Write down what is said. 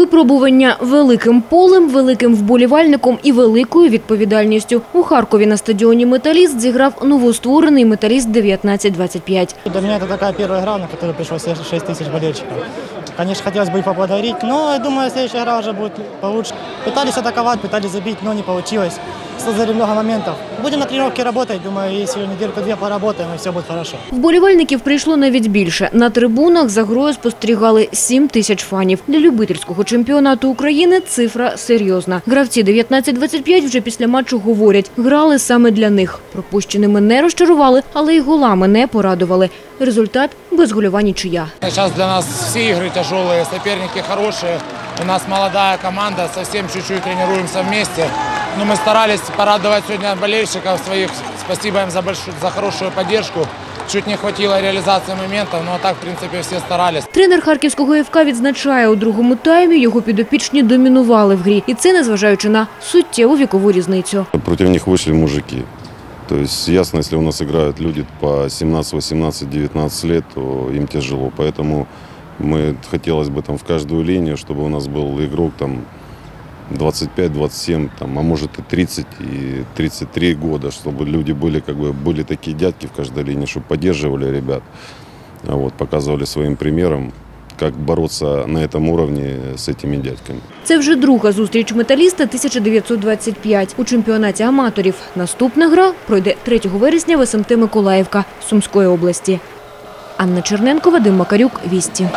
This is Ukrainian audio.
Випробування великим полем, великим вболівальником і великою відповідальністю. У Харкові на стадіоні «Металіст» зіграв новостворений «Металіст 1925». Для меня это такая первая игра, на которую пришло 6 тысяч болельщиков. Конечно, хотелось бы их поблагодарить, но я думаю, следующая игра уже будет получше. Пытались атаковать, пытались забить, но не получилось. Создали много моментов. Будем на тренировке работать, думаю, если недельку-две поработаем, и все будет хорошо. Вболівальників прийшло навіть більше. На трибунах за грою спостерігали 7 тисяч фанів. Для любительського чемпіонату України цифра серйозна. Гравці 19-25 вже після матчу говорять, грали саме для них. Пропущеними не розчарували, але й голами не порадували. Результат – безгольова нічия. Сейчас для нас все игры тяжелые, соперники хорошие. У нас молодая команда, совсем чуть-чуть тренируемся вместе. Но мы старались порадовать сегодня болельщиков своих. Спасибо им за, большую, за хорошую поддержку. Чуть не хватило реализации моментов, но так, в принципе, все старались. Тренер Харківського ФК відзначає, у другому таймі його підопічні домінували в грі. І це незважаючи на суттєву вікову різницю. Против них вышли мужики. То есть ясно, если у нас играют люди по 17, 18, 19 лет, то им тяжело. Поэтому мы хотелось бы там в каждую линию, чтобы у нас был игрок там 25, 27, там, а может и 30 и 33 года, чтобы люди были как бы были такие дядьки в каждой линии, чтобы поддерживали ребят, а вот, показывали своим примером, как бороться на этом уровне с этими дядьками. Це вже друга зустріч металіста 1925 у чемпіонаті аматорів. Наступна гра пройде 3 вересня в СМТ Миколаївка Сумської області. Анна Черненко, Вадим Макарюк, Вісті.